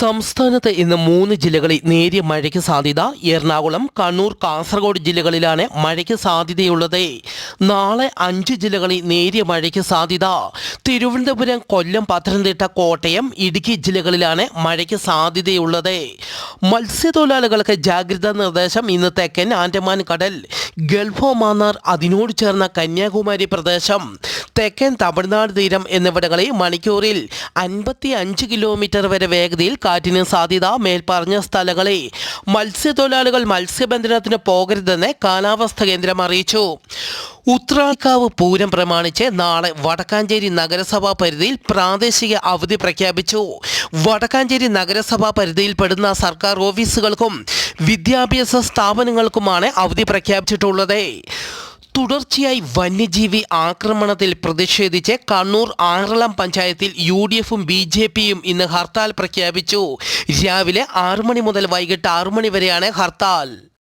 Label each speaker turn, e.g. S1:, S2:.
S1: സംസ്ഥാനത്ത് ഇന്ന് മൂന്ന് ജില്ലകളിൽ നേരിയ മഴയ്ക്ക് സാധ്യത. എറണാകുളം കണ്ണൂർ കാസർഗോഡ് ജില്ലകളിലാണ് മഴയ്ക്ക് സാധ്യതയുള്ളത്. നാളെ അഞ്ച് ജില്ലകളിൽ നേരിയ മഴയ്ക്ക് സാധ്യത. തിരുവനന്തപുരം കൊല്ലം പത്തനംതിട്ട കോട്ടയം ഇടുക്കി ജില്ലകളിലാണ് മഴയ്ക്ക് സാധ്യതയുള്ളത്. മത്സ്യത്തൊഴിലാളികൾക്ക് ജാഗ്രതാ നിർദ്ദേശം ഇന്ന് തെക്കൻ ആൻഡമാൻ കടൽ ഗൾഫ് മാന്നാർ അതിനോട് ചേർന്ന കന്യാകുമാരി പ്രദേശം. തെക്കൻ തമിഴ്നാട് തീരം എന്നിവിടങ്ങളിൽ മണിക്കൂറിൽ അൻപത്തി അഞ്ച് കിലോമീറ്റർ വരെ വേഗതയിൽ കാറ്റിന് സാധ്യത മേൽപ്പറഞ്ഞ സ്ഥലങ്ങളിൽ മത്സ്യത്തൊഴിലാളികൾ മത്സ്യബന്ധനത്തിന് പോകരുതെന്ന് കാലാവസ്ഥ കേന്ദ്രം അറിയിച്ചു. ഉത്രാൽക്കാവ് പൂരം പ്രമാണിച്ച് നാളെ വടക്കാഞ്ചേരി നഗരസഭാ പരിധിയിൽ പ്രാദേശിക അവധി പ്രഖ്യാപിച്ചു. വടക്കാഞ്ചേരി നഗരസഭാ പരിധിയിൽപ്പെടുന്ന സർക്കാർ ഓഫീസുകൾക്കും വിദ്യാഭ്യാസ സ്ഥാപനങ്ങൾക്കുമാണ് അവധി പ്രഖ്യാപിച്ചിട്ടുള്ളത്. തുടർച്ചയായി വന്യജീവി ആക്രമണത്തിൽ പ്രതിഷേധിച്ച് കണ്ണൂർ ആറളം പഞ്ചായത്തിൽ യു ഡി എഫും ബി ജെ പിയും ഇന്ന് ഹർത്താൽ പ്രഖ്യാപിച്ചു. രാവിലെ ആറു മണി മുതൽ വൈകിട്ട് ആറു മണി വരെയാണ് ഹർത്താൽ.